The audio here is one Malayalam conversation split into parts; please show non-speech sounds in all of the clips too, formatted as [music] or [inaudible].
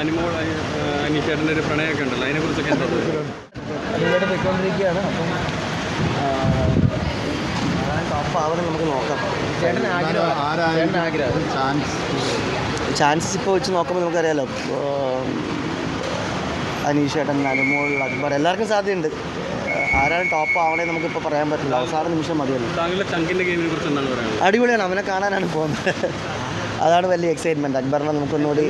അനിമോൾ അനീഷേട്ടന്റെ ഒരു പ്രണയമൊക്കെ ഉണ്ടല്ലോ. അതിനെക്കുറിച്ചൊക്കെ എന്താ? അതിലൂടെ പോയിക്കൊണ്ടിരിക്കുകയാണ്. അപ്പം ടോപ്പ് ആവണം നമുക്ക് നോക്കാം. ചേട്ടൻ ആഗ്രഹം ചേട്ടൻ ചാൻസ് ചാൻസസ് ഇപ്പോൾ വെച്ച് നോക്കുമ്പോൾ നമുക്കറിയാലോ. അനീഷേട്ടൻ അനുമോൾ അക്ബർ എല്ലാവർക്കും സാധ്യതയുണ്ട്. ആരാണ് ടോപ്പ് ആവണേ നമുക്കിപ്പോൾ പറയാൻ പറ്റില്ല. അവസാന നിമിഷം മതിയല്ലോ. അടിപൊളിയാണ്. അവനെ കാണാനാണ് പോകുന്നത്. അതാണ് വലിയ എക്സൈറ്റ്മെന്റ് അക്ബറിനെ നമുക്കൊന്നുകൂടി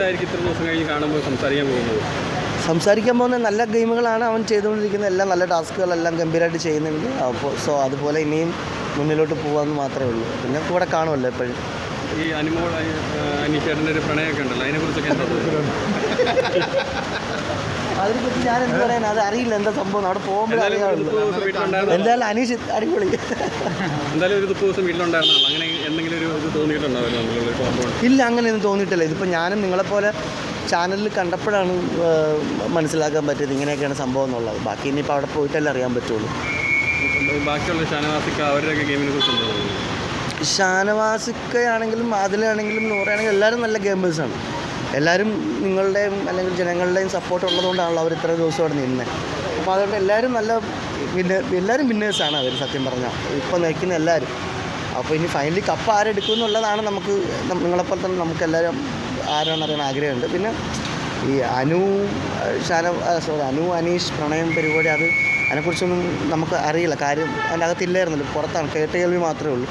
സംസാരിക്കാൻ പോകുന്ന നല്ല ഗെയിമുകളാണ് അവൻ ചെയ്തുകൊണ്ടിരിക്കുന്നത്. എല്ലാം നല്ല ടാസ്കുകളെല്ലാം ഗംഭീരമായിട്ട് ചെയ്യുന്നുണ്ട്. അപ്പോൾ സോ അതുപോലെ ഇനിയും മുന്നിലോട്ട് പോകാമെന്ന് മാത്രമേ ഉള്ളൂ. പിന്നെ കൂടെ കാണുമല്ലോ എപ്പോഴും. ഈ അനുമോൾ അനീഷേട്ടന്റെ ഒരു പ്രണയമൊക്കെ ഉണ്ടല്ലോ. അതിനെക്കുറിച്ചൊക്കെ [laughs] എന്താ പറ്റി ഞാൻ എന്ത് പറയാൻ അത് അറിയില്ല എന്താ സംഭവം? അവിടെ പോകുമ്പോൾ എന്തായാലും അറിയാവുള്ളൂ. അനീഷ് അടിപൊളി. എന്തായാലും ഒരു ദിവസം വീട്ടിലുണ്ടായിരുന്നു? അങ്ങനെ എന്തെങ്കിലും ഒരു ഇത് തോന്നിയിട്ടുണ്ടാവില്ല ഇല്ല അങ്ങനെയൊന്നും തോന്നിയിട്ടില്ല. ഇതിപ്പോൾ ഞാനും നിങ്ങളെപ്പോലെ ചാനലിൽ കണ്ടപ്പോഴാണ് മനസ്സിലാക്കാൻ പറ്റിയത് ഇങ്ങനെയൊക്കെയാണ് സംഭവം എന്നുള്ളത്. ബാക്കി ഇനിയിപ്പോൾ അവിടെ പോയിട്ടല്ലേ അറിയാൻ പറ്റുള്ളൂ. ബാക്കിയുള്ള ഷാനവാസിക്ക അവരുടെയൊക്കെ ഗെയിമിനെ കുറിച്ച് ഷാനവാസിക്കയാണെങ്കിലും അതിലാണെങ്കിലും നൂറാണെങ്കിലും എല്ലാവരും നല്ല ഗെയിമേഴ്സാണ് എല്ലാവരും നിങ്ങളുടെയും അല്ലെങ്കിൽ ജനങ്ങളുടെയും സപ്പോർട്ട് ഉള്ളതുകൊണ്ടാണല്ലോ അവർ ഇത്ര ദിവസം അവിടെ നിന്നത് അപ്പോൾ അതുകൊണ്ട് എല്ലാവരും നല്ല വിന്നേ എല്ലാവരും വിന്നേഴ്സാണ് അവർ സത്യം പറഞ്ഞാൽ. ഇപ്പോൾ നിൽക്കുന്ന എല്ലാവരും. അപ്പോൾ ഇനി ഫൈനലി കപ്പ് ആരെടുക്കും എന്നുള്ളതാണ് നമുക്ക് നിങ്ങളെപ്പോലെ തന്നെ നമുക്ക് എല്ലാവരും ആരാണെന്നറിയാൻ ആഗ്രഹമുണ്ട്. പിന്നെ ഈ അനു ഷാന സോറി അനു അനീഷ് പ്രണയം പരിപാടി അത് അതിനെക്കുറിച്ചൊന്നും നമുക്ക് അറിയില്ല. കാര്യം അതിന്റെ അകത്തില്ലായിരുന്നല്ലോ പുറത്താണ്. കേട്ട് കേൾവി മാത്രമേ ഉള്ളൂ.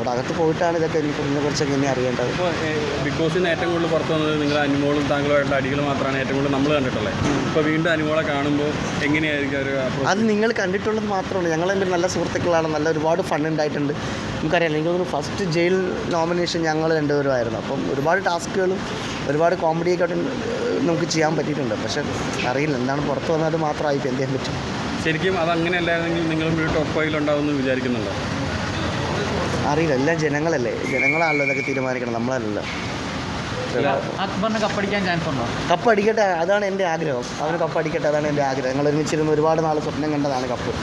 അവിടെ അകത്ത് പോയിട്ടാണ് ഇതൊക്കെ എനിക്ക് ഇതിനെ കുറിച്ചൊക്കെ ഇനി അറിയേണ്ടത്? ബിഗ് ബോസിന് ഏറ്റവും കൂടുതൽ പുറത്തു വന്നത് നിങ്ങൾ അനുമോളും താങ്കളുമായിട്ടുള്ള അടികൾ മാത്രമാണ് ഏറ്റവും കൂടുതൽ നമ്മൾ കണ്ടിട്ടുള്ളത്. ഇപ്പോൾ വീണ്ടും അനുമോളെ കാണുമ്പോൾ എങ്ങനെയായിരിക്കും ഒരു അത് നിങ്ങൾ കണ്ടിട്ടുള്ളത് മാത്രമാണ് ഞങ്ങൾ തമ്മിൽ നല്ല സുഹൃത്തുക്കളാണ്. നല്ല ഒരുപാട് ഫണ്ട് ഉണ്ടായിട്ടുണ്ട്. നമുക്കറിയാം എനിക്ക് തോന്നുന്നു ഫസ്റ്റ് ജയിൽ നോമിനേഷൻ ഞങ്ങൾ രണ്ടുപേരുമായിരുന്നു അപ്പം ഒരുപാട് ടാസ്കുകളും ഒരുപാട് കോമഡിയൊക്കെ നമുക്ക് ചെയ്യാൻ പറ്റിയിട്ടുണ്ട്. പക്ഷേ അറിയില്ല എന്താണ് പുറത്ത് വന്നത് മാത്രമായി എന്ത് ചെയ്യാൻ പറ്റും. ശരിക്കും അത് അങ്ങനെയല്ലായിരുന്നെങ്കിൽ നിങ്ങളും ഒരു ടോപ്പ് ഫൈവിലുണ്ടാവുമെന്ന് വിചാരിക്കുന്നുണ്ടോ? അറിയില്ല എല്ലാം ജനങ്ങളല്ലേ? ജനങ്ങളാണല്ലോ ഇതൊക്കെ തീരുമാനിക്കണം നമ്മളല്ലല്ലോ. അക്ബറിന് കപ്പടിക്കാൻ ചാൻസ് ഉണ്ടോ? കപ്പ് അടിക്കട്ടെ അതാണ് എന്റെ ആഗ്രഹം. അവന് കപ്പ് അടിക്കട്ടെ അതാണ് എന്റെ ആഗ്രഹം. ഞങ്ങൾ ഒരുമിച്ചിരുന്ന് ഒരുപാട് നാൾ സ്വപ്നം കണ്ടതാണ് കപ്പ്.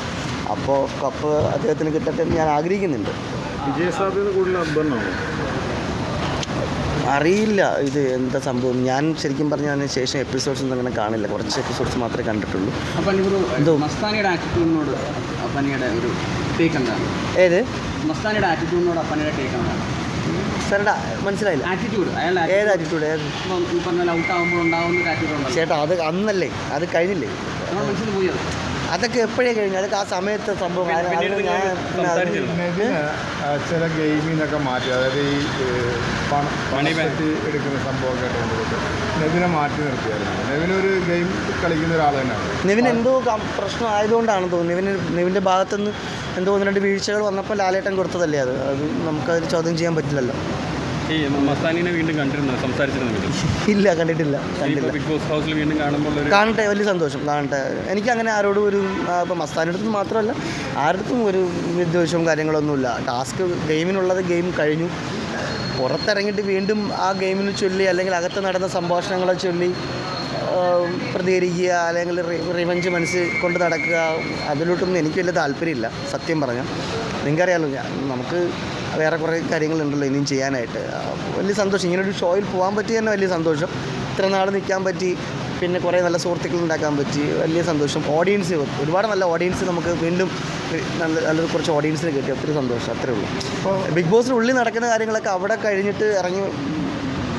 അപ്പോൾ കപ്പ് അദ്ദേഹത്തിന് കിട്ടട്ടെ എന്ന് ഞാൻ ആഗ്രഹിക്കുന്നുണ്ട്. വിജയസാധ്യത കൂടുതൽ അക്ബറിനാണോ? അറിയില്ല ഇത് എന്താ സംഭവം? ഞാൻ ശരിക്കും പറഞ്ഞാൽ അതിന് ശേഷം എപ്പിസോഡ്സ് ഒന്നും അങ്ങനെ കാണില്ല. കുറച്ച് എപ്പിസോഡ്സ് മാത്രമേ കണ്ടിട്ടുള്ളൂ. ഒരു എന്തോ? മസ്താനിയുടെ ആറ്റിറ്റ്യൂഡിനോട് അപ്പനയുടെ ഒരു ടേക്ക് എന്താണ്? ഏത്? മസ്താനിയുടെ ആറ്റിറ്റ്യൂഡിനോട് അപ്പനയുടെ ടേക്ക് സാറടാ മനസ്സിലായില്ല. ആറ്റിറ്റ്യൂഡ് അയാളുടെ ഏത് ആറ്റിറ്റ്യൂഡ് ഏത്? ഇപ്പം ഈ പറഞ്ഞ ഔട്ട് ആകുമ്പോൾ ഉണ്ടാവുന്ന ഒരു ആറ്റിറ്റ്യൂഡ് ഉണ്ടല്ലോ. ചേട്ടാ അത് അന്നല്ലേ അത് കഴിഞ്ഞില്ലേ? നമ്മൾ മനസ്സിൽ പോയി അത്. അതൊക്കെ എപ്പോഴേ കഴിഞ്ഞു? അതൊക്കെ ആ സമയത്തെ സംഭവം. ചില ഗെയിമിൽ നിന്നൊക്കെ മാറ്റി അതായത് ഈ പണി പണം Money പണപ്പെട്ടി എടുക്കുന്ന സംഭവം ആയിട്ട് നെവിനെ മാറ്റി നിർത്തിയായിരുന്നു. നെവിന് ഒരു ഗെയിം കളിക്കുന്ന ഒരാൾ തന്നെയാണ്. നെവിൻ എന്തോ പ്രശ്നം ആയതുകൊണ്ടാണ് തോന്നുന്നു. നെവിന് നെവിന്റെ ഭാഗത്തുനിന്ന് എന്തോ ഒന്ന് രണ്ട് വീഴ്ചകൾ വന്നപ്പോൾ ലാലേട്ടൻ കൊടുത്തതല്ലേ അത്? അത് നമുക്കതിന് ചോദ്യം ചെയ്യാൻ പറ്റില്ലല്ലോ. ഈ മസ്താനിനെ വീണ്ടും കണ്ടിരുന്നു? സംസാരിച്ചിരുന്നു ഇല്ല കണ്ടിട്ടില്ല കണ്ടില്ല ബിഗ് ബോസ് ഹൗസിൽ വീണ്ടും കാണുമ്പോൾ ഒരു കാണട്ടെ വലിയ സന്തോഷം കാണട്ടെ. എനിക്ക് അങ്ങനെ ആരോടും ഒരു ഇപ്പം മസ്താനിന്റെ അടുത്തും മാത്രമല്ല ആരുടെ ഒരു വിദ്വേഷവും കാര്യങ്ങളൊന്നുമില്ല. ടാസ്ക് ഗെയിമിനുള്ളത് ഗെയിം കഴിഞ്ഞു. പുറത്തിറങ്ങിയിട്ട് വീണ്ടും ആ ഗെയിമിനെ ചൊല്ലി അല്ലെങ്കിൽ അകത്ത് നടന്ന സംഭാഷണങ്ങളെ ചൊല്ലി പ്രതികരിക്കുക അല്ലെങ്കിൽ റിവഞ്ച് മനസ്സിൽ കൊണ്ട് നടക്കുക അതിലോട്ടൊന്നും എനിക്ക് വലിയ താല്പര്യമില്ല സത്യം പറഞ്ഞാൽ നിങ്ങൾക്കറിയാമല്ലോ ഞാൻ നമുക്ക് വേറെ കുറേ കാര്യങ്ങളുണ്ടല്ലോ ഇനിയും ചെയ്യാനായിട്ട്. വലിയ സന്തോഷം. ഇങ്ങനൊരു ഷോയിൽ പോകാൻ പറ്റി തന്നെ വലിയ സന്തോഷം. ഇത്ര നാൾ നിൽക്കാൻ പറ്റി പിന്നെ കുറേ നല്ല സുഹൃത്തുക്കൾ ഉണ്ടാക്കാൻ പറ്റി വലിയ സന്തോഷം. ഓഡിയൻസ് ഒരുപാട് നല്ല ഓഡിയൻസ് നമുക്ക് വീണ്ടും നല്ല നല്ലൊരു കുറച്ച് ഓഡിയൻസിന് കിട്ടി. ഒത്തിരി സന്തോഷം. അത്രേ ഉള്ളൂ. അപ്പോൾ ബിഗ് ബോസിനുള്ളിൽ നടക്കുന്ന കാര്യങ്ങളൊക്കെ അവിടെ കഴിഞ്ഞിട്ട് ഇറങ്ങി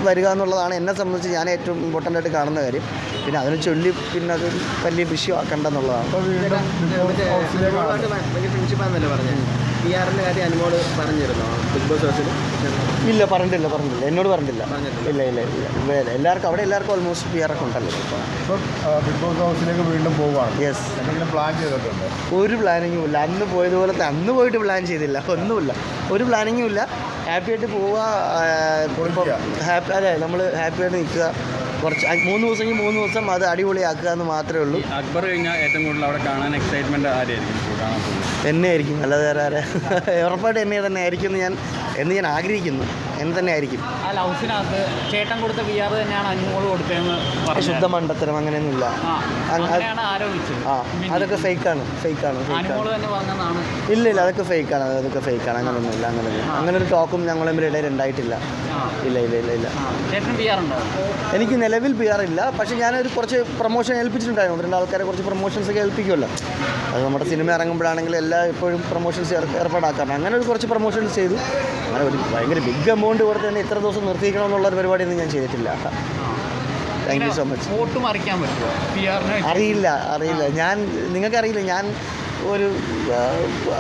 വരിക എന്നുള്ളതാണ് എന്നെ സംബന്ധിച്ച് ഞാൻ ഏറ്റവും ഇമ്പോർട്ടന്റ് ആയിട്ട് കാണുന്ന കാര്യം. പിന്നെ അതിനെ ചൊല്ലി പിന്നെ അത് വലിയ വിഷയം ആക്കണ്ട എന്നുള്ളതാണ് ഇല്ല പറഞ്ഞിട്ടില്ല പറഞ്ഞിട്ടില്ല. എന്നോട് പറഞ്ഞിട്ടില്ല. ഇല്ല ഇല്ല ഇല്ല. ഇല്ല എല്ലാവർക്കും അവിടെ എല്ലാവർക്കും ഓൾമോസ്റ്റ് പി ആർ ഒക്കെ ഉണ്ടല്ലോ ബിഗ് ബോസ് ഹൗസിലേക്ക് വീണ്ടും പോവാണ്. യെസ് പ്ലാൻ ചെയ്തിട്ടുണ്ട്? ഒരു പ്ലാനിങ്ങും ഇല്ല. അന്ന് പോയതുപോലത്തെ അന്ന് പോയിട്ട് പ്ലാൻ ചെയ്തില്ല. ഒന്നുമില്ല. ഒരു പ്ലാനിങ്ങും ഇല്ല. ഹാപ്പി ആയിട്ട് പോവുക ഹാപ്പി അതെ നമ്മൾ ഹാപ്പി ആയിട്ട് നിൽക്കുക. കുറച്ച് മൂന്ന് ദിവസമെങ്കിൽ മൂന്ന് ദിവസം അത് അടിപൊളിയാക്കുക എന്ന് മാത്രമേ ഉള്ളൂ. അക്ബർ കഴിഞ്ഞാൽ ഏറ്റവും കൂടുതൽ അവിടെ കാണാൻ എക്സൈറ്റ്മെന്റ് പോകുന്നത്? എന്നെ ആയിരിക്കും അല്ലാതെ വേറെ ആരെ? ഉറപ്പായിട്ട് എന്നെ തന്നെ ആയിരിക്കും എന്ന് ഞാൻ എന്ന് ഞാൻ ആഗ്രഹിക്കുന്നു. എന്ന് തന്നെ ആയിരിക്കും ആ ലൗസിനകത്ത് ചേട്ടൻ കൊടുത്ത വി ആർ തന്നെയാണ് കൊടുത്തതെന്ന് ശുദ്ധ മണ്ടത്തരം അങ്ങനെയൊന്നുമില്ല. അങ്ങനെയാണ് ആരോപിച്ചത്. ആ അതൊക്കെ ഫേക്കാണ് ഫേക്കാണ് ഇല്ല ഇല്ല അതൊക്കെ ഫേക്കാണ് അതൊക്കെ ഫേക്കാണ് അങ്ങനെയൊന്നുമില്ല ഇല്ല അങ്ങനെ ഒരു ടോക്കും ഞങ്ങൾ ഇടയിൽ ഉണ്ടായിട്ടില്ല. ഇല്ല ഇല്ല ഇല്ല ഇല്ല. എനിക്ക് നിലവിൽ പി ആർ ഇല്ല പക്ഷേ ഞാനൊരു കുറച്ച് പ്രൊമോഷൻ ഏൽപ്പിച്ചിട്ടുണ്ടായിരുന്നു. രണ്ട് ആൾക്കാരെ കുറച്ച് പ്രൊമോഷൻസ് ഒക്കെ ഏൽപ്പിക്കുമല്ലോ. അത് നമ്മുടെ സിനിമ ഇറങ്ങുമ്പോഴാണെങ്കിൽ എല്ലാ എപ്പോഴും പ്രൊമോഷൻസ് ഏർപ്പാടാക്കാറുണ്ട്. അങ്ങനെ ഒരു കുറച്ച് പ്രൊമോഷൻസ് ചെയ്തു. അങ്ങനെ ഒരു ഭയങ്കര ബിഗ് എമൗണ്ട് കൊടുത്ത് തന്നെ ഇത്ര ദിവസം നിർത്തിക്കണം എന്നുള്ള പരിപാടിയൊന്നും ഞാൻ ചെയ്തിട്ടില്ല. Thank you so much vote മറിക്കാൻ പറ്റുമോ അറിയില്ല അറിയില്ല. ഞാൻ നിങ്ങൾക്കറിയില്ല ഞാൻ ഒരു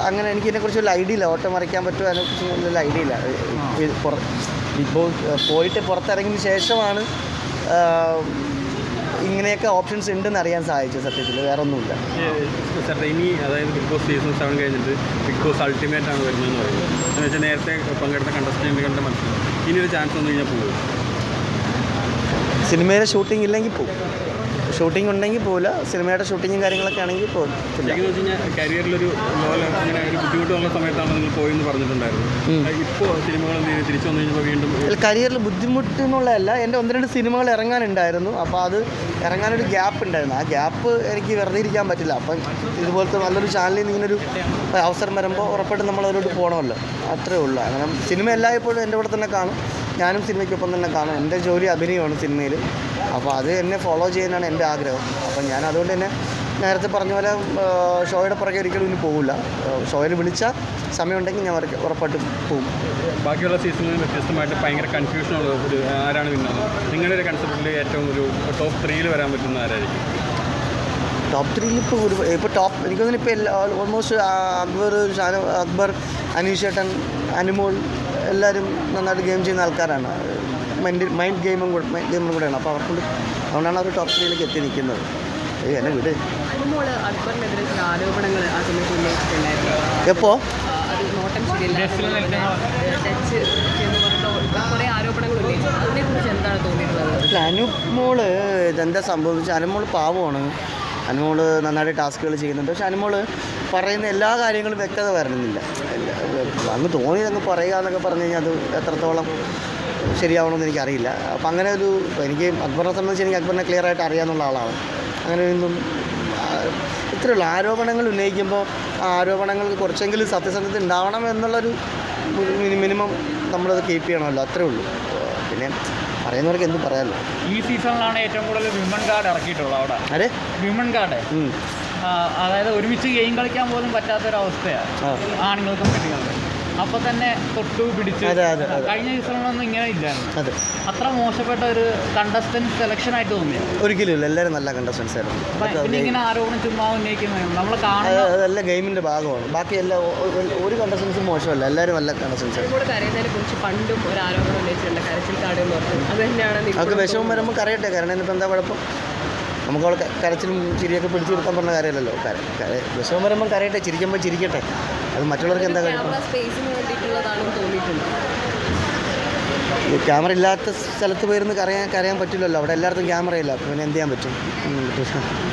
അങ്ങനെ എനിക്ക് ഇതിനെക്കുറിച്ച് വലിയ ഐഡിയ ഇല്ല ഓട്ടം മറിക്കാൻ പറ്റുമോ അതിനെക്കുറിച്ച് വലിയ ഐഡിയ ഇല്ല ഇപ്പോൾ ബിഗ് ബോസ് പോയിട്ട് പുറത്തിറങ്ങിയ ശേഷമാണ് ഇങ്ങനെയൊക്കെ ഓപ്ഷൻസ് ഉണ്ടെന്ന് അറിയാൻ സാധിച്ചു സത്യത്തിൽ വേറെ ഒന്നുമില്ല ചേട്ടാ ഇനി അതായത് ബിഗ് ബോസ് സീസൺ സെവൻ കഴിഞ്ഞിട്ട് ബിഗ് ബോസ് അൾട്ടിമേറ്റ് ആണ് വരുന്നതെന്ന് പറയുന്നത്. എന്ന് വെച്ചാൽ നേരത്തെ പങ്കെടുത്ത കണ്ടസ്റ്റന്റുകളുടെ മനസ്സിൽ ഇനി ഒരു ചാൻസ് വന്നു കഴിഞ്ഞാൽ പോകും സിനിമയുടെ ഷൂട്ടിംഗ് ഇല്ലെങ്കിൽ പോകും ഷൂട്ടിംഗ് ഉണ്ടെങ്കിൽ പോകില്ല സിനിമയുടെ ഷൂട്ടിങ്ങും കാര്യങ്ങളൊക്കെ ആണെങ്കിൽ പോകില്ല ശരിക്കും വെച്ച് കഴിഞ്ഞാൽ കരിയറിലൊരു ലോ ലെവൽ അങ്ങനെ ഒരു ബുദ്ധിമുട്ടുള്ള സമയത്താണ് നിങ്ങൾ പോയെന്ന് പറഞ്ഞിട്ടുണ്ടായിരുന്നു ഇപ്പോൾ സിനിമകൾ തിരിച്ചു വന്നു കഴിഞ്ഞപ്പോൾ വീണ്ടും കരിയറിൽ ബുദ്ധിമുട്ട് എന്നുള്ളതല്ല എന്റെ ഒന്ന് രണ്ട് സിനിമകൾ ഇറങ്ങാനുണ്ടായിരുന്നു. അപ്പോൾ അത് ഇറങ്ങാനൊരു ഗ്യാപ്പ് ഉണ്ടായിരുന്നു. ആ ഗ്യാപ്പ് എനിക്ക് വെറുതെ ഇരിക്കാൻ പറ്റില്ല. അപ്പം ഇതുപോലത്തെ നല്ലൊരു ചാനലിൽ നിന്ന് ഇങ്ങനൊരു അവസരം വരുമ്പോൾ ഉറപ്പായിട്ടും നമ്മൾ അതിലോട്ട് പോകണമല്ലോ. അത്രേ ഉള്ളൂ. അങ്ങനെ സിനിമ എല്ലായ്പ്പോഴും എന്റെ കൂടെ തന്നെ കാണും. ഞാനും സിനിമയ്ക്കൊപ്പം തന്നെ കാണും. എന്റെ ജോലി അഭിനയമാണ് സിനിമയിൽ. അപ്പോൾ അത് എന്നെ ഫോളോ ചെയ്യാനാണ് എന്റെ ആഗ്രഹം. അപ്പം ഞാൻ അതുകൊണ്ട് തന്നെ നേരത്തെ പറഞ്ഞ പോലെ ഷോയുടെ പുറകെ ഒരിക്കലും ഇനി പോകില്ല ഷോയിൽ വിളിച്ചാൽ സമയമുണ്ടെങ്കിൽ ഞാൻ ഉറപ്പായിട്ട് പോകും ബാക്കിയുള്ള സീസണിൽ വ്യത്യസ്തമായിട്ട് ഭയങ്കര കൺഫ്യൂഷനുള്ള ഒരു ആരാണ് വിന്നത് നിങ്ങളുടെ ഒരു കൺസെപ്റ്റിൽ ഏറ്റവും ഒരു ടോപ്പ് ത്രീയിൽ വരാൻ പറ്റുന്ന ആരായിരിക്കും? ടോപ്പ് ത്രീയിൽ ഇപ്പോൾ ഒരു ഇപ്പോൾ ടോപ്പ് എനിക്ക് തോന്നുന്നു ഇപ്പോൾ എല്ലാ ഓൾമോസ്റ്റ് അക്ബർ ഷാനു അക്ബർ അനീഷ് ചേട്ടൻ അനുമോൾ എല്ലാവരും നന്നായിട്ട് ഗെയിം ചെയ്യുന്ന ആൾക്കാരാണ്. മൈൻഡ് മൈൻഡ് ഗെയിമും കൂടെ മൈൻഡ് ഗെയിമും കൂടെയാണ്. അപ്പോൾ അവർക്കൊണ്ട് അതുകൊണ്ടാണ് അവർ ടോപ്പ് ത്രീയിലേക്ക് എത്തി നിൽക്കുന്നത് എന്നെ വിട്. അല്ല അനുമോൾ ഇതെന്താ സംഭവിച്ചത്? അനുമോൾ പാവമാണ്. അനുമോൾ നന്നായിട്ട് ടാസ്കുകൾ ചെയ്യുന്നുണ്ട്. പക്ഷെ അനുമോൾ പറയുന്ന എല്ലാ കാര്യങ്ങളും വ്യക്തത വരണമെന്നില്ല. അങ്ങ് തോന്നിയത് അങ്ങ് പറയുക എന്നൊക്കെ പറഞ്ഞു കഴിഞ്ഞാൽ അത് എത്രത്തോളം ശരിയാവണമെന്ന് എനിക്കറിയില്ല. അപ്പം അങ്ങനെ ഒരു എനിക്ക് അക്ബറിനെ സംബന്ധിച്ച് എനിക്ക് അക്ബറിനെ ക്ലിയർ ആയിട്ട് അറിയാവുന്ന ആളാണ്. അങ്ങനെ ഒന്നും ഇത്രയുള്ള ആരോപണങ്ങൾ ഉന്നയിക്കുമ്പോൾ ആ ആരോപണങ്ങൾക്ക് കുറച്ചെങ്കിലും സത്യസന്ധത ഉണ്ടാവണം എന്നുള്ളൊരു മിനിമം നമ്മളത് കീപ്പ് ചെയ്യണമല്ലോ. അത്രേ ഉള്ളൂ. പിന്നെ പറയുന്നവർക്ക് എന്തും പറയാമല്ലോ ഈ സീസണിലാണ് ഏറ്റവും കൂടുതൽ വിമൺ കാർഡ് ഇറക്കിയിട്ടുള്ളത് അവിടെ. അതെ വിമൺ കാർഡ്. അതായത് ഒരുമിച്ച് ഗെയിം കളിക്കാൻ പോലും പറ്റാത്തൊരവസ്ഥയാണ്. ആണുങ്ങൾക്കും പെണ്ണുങ്ങൾക്കും. അപ്പോൾ തന്നെ തൊട്ടു പിടിച്ച് അതെ, അതെ, അതെ. കഴിഞ്ഞ ദിവസങ്ങളൊന്നും ഇങ്ങനെ ഇല്ലായിരുന്നു. അതെ. അത്ര മോശപ്പെട്ട ഒരു കണ്ടസ്റ്റന്റ് സെലക്ഷൻ ആയിട്ട് തോന്നിയ? ഒരിക്കലും ഇല്ല. എല്ലാവരും നല്ല കണ്ടസ്റ്റൻസ് ആയിരുന്നു. പിന്നെ ഇങ്ങനെ ആരോപണം ചുമ്മാ ഉന്നയിക്കുന്നത് നമ്മൾ കാണുന്നത് അതെല്ലാം ഗെയിമിന്റെ ഭാഗമാണ്. ബാക്കി എല്ലാ ഒരു കണ്ടസ്റ്റൻസും മോശമല്ല. എല്ലാവരും നല്ല കണ്ടസ്റ്റൻസ് കരയുന്നതിനെ കുറിച്ച് പണ്ടും ഒരു ആരോപണം ഉന്നയിച്ചിട്ടുണ്ട്. കരച്ചിൽ കാട് എന്ന് അത് തന്നെയാണ് അവർക്ക് വിഷമം വരുമ്പോൾ കരയട്ടെ. കാരണം ഇനിയിപ്പോൾ എന്താ കുഴപ്പം? നമുക്ക് അവൾ കരച്ചിലും ചിരിയൊക്കെ പിടിച്ചു കൊടുക്കാൻ പറഞ്ഞ കാര്യമല്ലല്ലോ. കര കര- വിഷമം വരുമ്പോൾ കരയട്ടെ ചിരിക്കുമ്പോൾ ചിരിക്കട്ടെ. അത് മറ്റുള്ളവർക്ക് എന്താ കുഴപ്പം ക്യാമറ ഇല്ലാത്ത സ്ഥലത്ത് പോയിരുന്ന് കരയാൻ കരയാൻ പറ്റില്ലല്ലോ. അവിടെ എല്ലായിടത്തും ക്യാമറ ഇല്ല. അപ്പോൾ പിന്നെ എന്ത് ചെയ്യാൻ പറ്റും?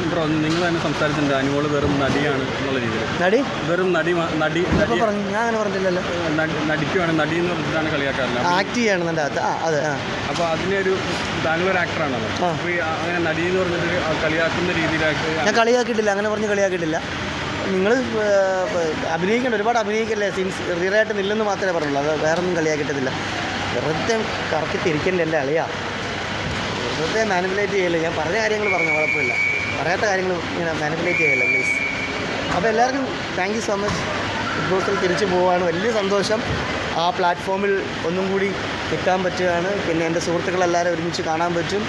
ബ്രോ നിങ്ങൾ തന്നെ സംസാരിച്ചിട്ടുണ്ട്. അനുമോൾ വെറും നടിയാണ് എന്നുള്ള രീതിയിൽ. നടി? വെറും നടി നടി പറഞ്ഞു ഞാൻ അങ്ങനെ പറഞ്ഞില്ലല്ലോ. നടി- നടിക്കുവാണ്. നടി എന്ന് പറഞ്ഞിട്ടാണ് കളിയാക്കാറില്ല ആക്ട് ചെയ്യണം എന്റെ അകത്ത്. ആ അതെ ആ. അപ്പോൾ അതിനൊരു താങ്കളൊരു ആക്ടറാണല്ലോ. അപ്പോൾ അങ്ങനെ നടി എന്ന് പറഞ്ഞിട്ട് കളിയാക്കുന്ന രീതിയിലാക്കി ഞാൻ കളിയാക്കിയിട്ടില്ല. അങ്ങനെ പറഞ്ഞ് കളിയാക്കിയിട്ടില്ല. നിങ്ങൾ അഭിനയിക്കേണ്ട ഒരുപാട് അഭിനയിക്കല്ലേ? സീൻസ് റിയറായിട്ട് നില്ലെന്ന് മാത്രമേ പറഞ്ഞുള്ളൂ. അത് വേറൊന്നും കളിയാക്കിയിട്ടില്ല വെറുതെ കറക്കി എന്റെ അളിയാ? വെറുതെ മാനിപ്പുലേറ്റ് ചെയ്യല്ലേ? ഞാൻ പറഞ്ഞ കാര്യങ്ങൾ പറഞ്ഞു കുഴപ്പമില്ല. പറയാത്ത കാര്യങ്ങൾ ഇങ്ങനെ മാനിപ്പുലേറ്റ് ചെയ്യല്ലേ പ്ലീസ് അപ്പോൾ എല്ലാവർക്കും thank you so much Bigg ബോസിൽ തിരിച്ചു പോവാണ്. വലിയ സന്തോഷം. ആ പ്ലാറ്റ്ഫോമിൽ ഒന്നും കൂടി കിട്ടാൻ പറ്റുകയാണ്. പിന്നെ എന്റെ സുഹൃത്തുക്കളെല്ലാവരും ഒരുമിച്ച് കാണാൻ പറ്റും.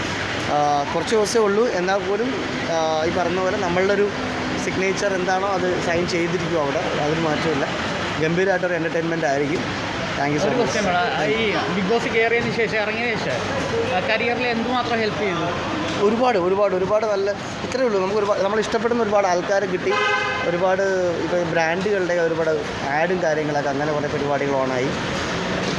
കുറച്ച് ദിവസമേ ഉള്ളൂ. എന്നാൽ പോലും ഈ പറഞ്ഞ പോലെ നമ്മളുടെ ഒരു സിഗ്നേച്ചർ എന്താണോ അത് സൈൻ ചെയ്തിരിക്കും അവിടെ. അതിന് മാറ്റമില്ല ഗംഭീരമായിട്ടൊരു എന്റർടൈൻമെന്റ് ആയിരിക്കും. താങ്ക് യു സോ മച്ച് ഈ ബിഗ് ബോസ് കയറിയതിന് ശേഷം ഇറങ്ങിയതിന് ശേഷം കരിയറിൽ എന്തുമാത്രം ഹെൽപ്പ് ചെയ്തു? ഒരുപാട് ഒരുപാട് ഒരുപാട് നല്ല ഇത്രയേ ഉള്ളൂ. നമുക്ക് ഒരുപാട് നമ്മൾ ഇഷ്ടപ്പെടുന്ന ഒരുപാട് ആൾക്കാരെ കിട്ടി. ഒരുപാട് ഇപ്പോൾ ബ്രാൻഡുകളുടെ ഒരുപാട് ആഡും കാര്യങ്ങളൊക്കെ അങ്ങനെ കുറേ പരിപാടികൾ ഓണായി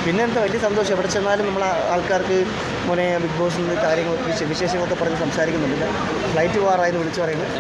പിന്നെ എന്താ വലിയ സന്തോഷം. എവിടെ ചെന്നാലും നമ്മൾ ആൾക്കാർക്ക് മോനെ ബിഗ് ബോസിൽ നിന്ന് കാര്യങ്ങൾ വിശ- വിശേഷങ്ങളൊക്കെ പറഞ്ഞ് സംസാരിക്കുന്നുണ്ട്. ഫ്ലൈറ്റ് പോകാറായെന്ന് വിളിച്ചു പറയുന്നത്